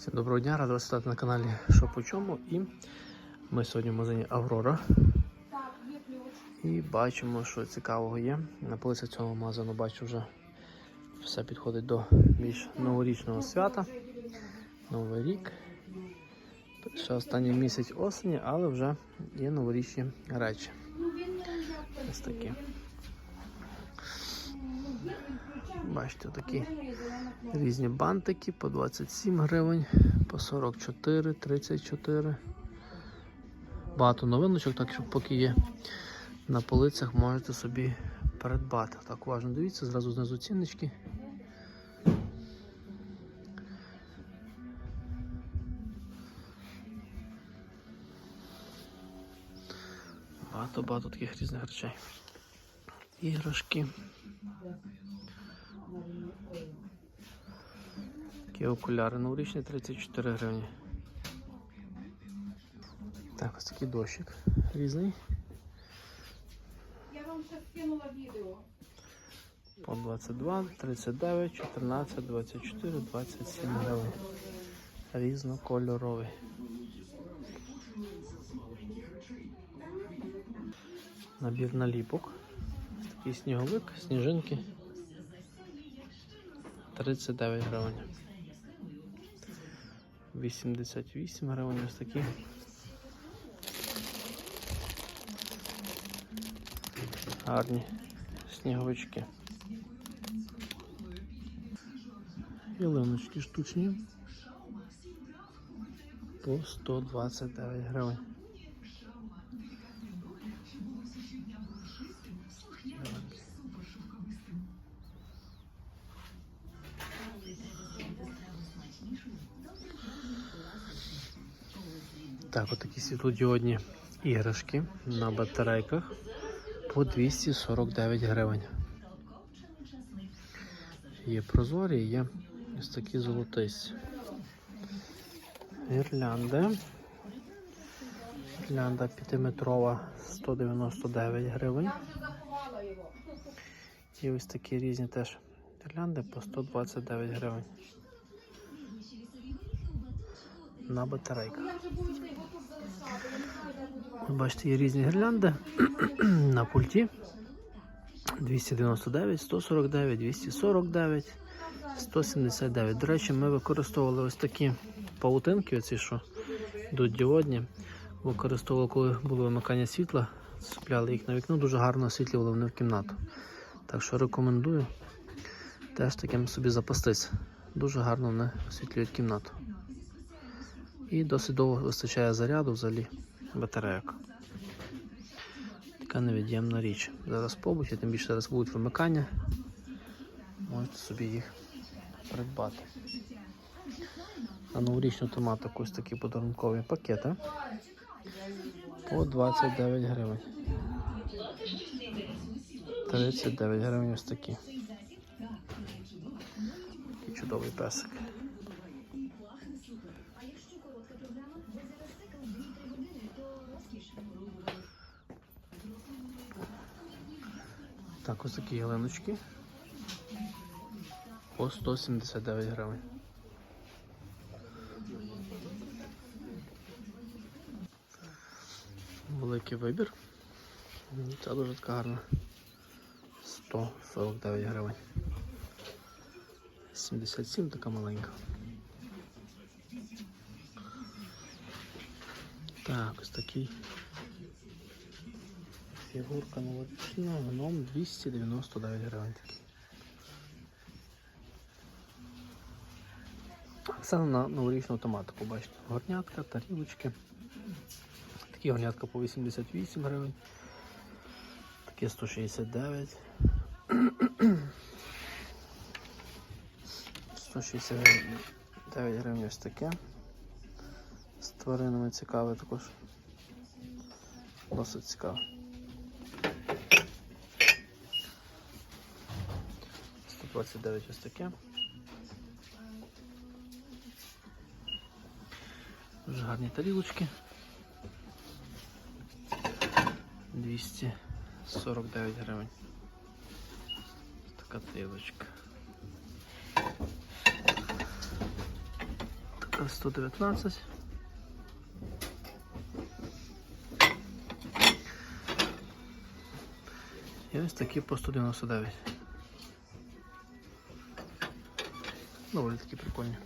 Всім доброго дня, радий вас вітати на каналі Що по чому. І ми сьогодні в магазині Аврора. І бачимо, що цікавого є. На полицях цього магазину бачу вже все підходить до більш новорічного свята. Новий рік. Ще останній місяць осені, але вже є новорічні речі. Ось такі. Бачите, такі різні бантики по 27 гривень, по 44, 34. Багато новиночок, так що поки є на полицях, можете собі придбати. Так, уважно дивіться, зразу знизу ціннички. Багато-багато таких різних речей. Іграшки. Такі окуляри новорічні 34 гривні. Так, ось такий дощик різний. Я вам ще скинула відео. По 22, 39, 14, 24, 27 гривень. Різнокольоровий. Набір наліпок. Такий сніговик, сніжинки. 39 гривень. 88 гривень ось такі. Гарні сніговички. Ялиночки штучні по 129 гривень. Так, отакі світлодіодні іграшки на батарейках по 249 гривень. Є прозорі, є ось такі золотисті. Гірлянди. Гірлянда 5-метрова 199 гривень. І ось такі різні теж гірлянди по 129 гривень. Вам. Ви бачите, є різні гірлянди на пульті. 299, 149, 249, 179. До речі, ми використовували ось такі павутинки, оці що йдуть діодні. Використовували, коли було вимикання світла, цепляли їх на вікно, дуже гарно освітлювали вони в кімнату. Так що рекомендую теж таким собі запастись. Дуже гарно вони освітлюють кімнату. І досить довго вистачає заряду взагалі батарейок. Така невід'ємна річ. Зараз побуті, тим більше зараз будуть вимикання. Можете собі їх придбати. На новорічну тематику ось такі подарункові пакети по 29 гривень. 39 гривень ось такі. Такий чудовий песик. Так, ось такі ялиночки. По 179 гривень. Великий вибір. Це дуже така гарна. 149 гривень. 77 така маленька. Так, ось такий. Фігурка новорічна, гном 299 гривень. Це на новорічну тематику, бачите. Горнятка, тарілочки. Такі горнятка по 88 гривень. Такі 169. 169 гривень ось таке. З тваринами цікаве також. Досить цікаво. 129 ось таке. Дуже гарні тарілочки. 249 гривень. Така тарілочка. Така Така 119. І ось такі по 199. Доволі такі прикольні.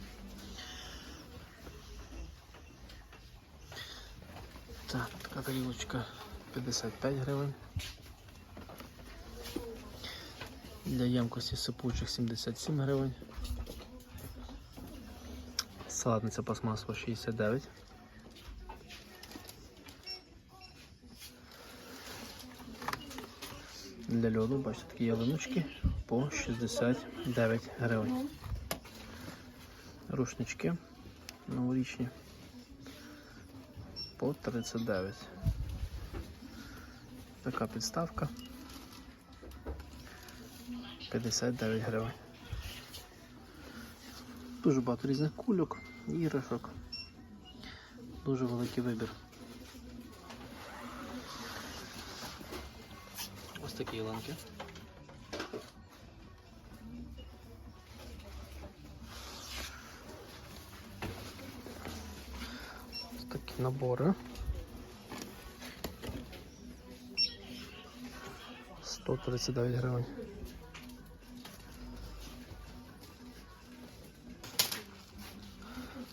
Так, така тарілочка 55 гривень. Для ємкості сипучих 77 гривень. Салатниця пластмасова 69. Для льоду, бачите, такі ялиночки по 69 гривень. Рушнички новорічні по 39. Така підставка 59 гривень. Дуже багато різних кульок, іграшок. Дуже великий вибір. Ось такі ланки. Набори. 139 гривень.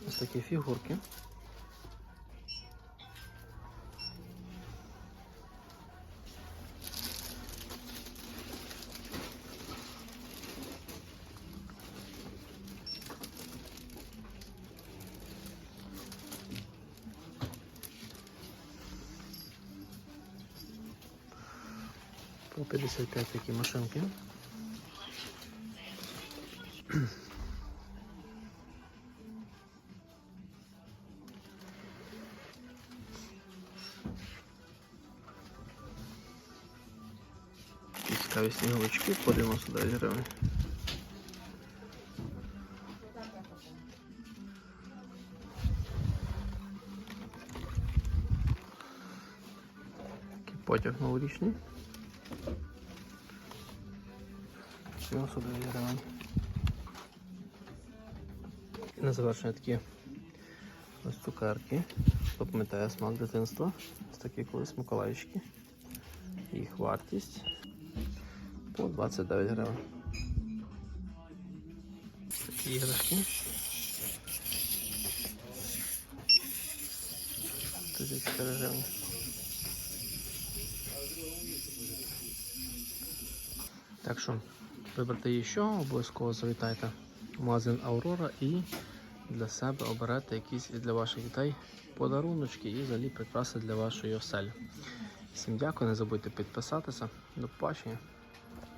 Ось такі фігурки. По 55 такі машинки. Цікаві сніговички по 99 гривень. Потяг новорічний. 99 гривень. І на завершення такі ось цукерки. Хто пам'ятає смак дитинства. Ось такі колись Миколаївські. Їх вартість по 29 гривень. Такі іграшки. 34 гривні. Так що вибрати її що, обов'язково завітайте в магазин Аурора і для себе оберете якісь і для ваших дітей подаруночки і взагалі прикраси для вашої оселі. Всім дякую, не забудьте підписатися. До побачення.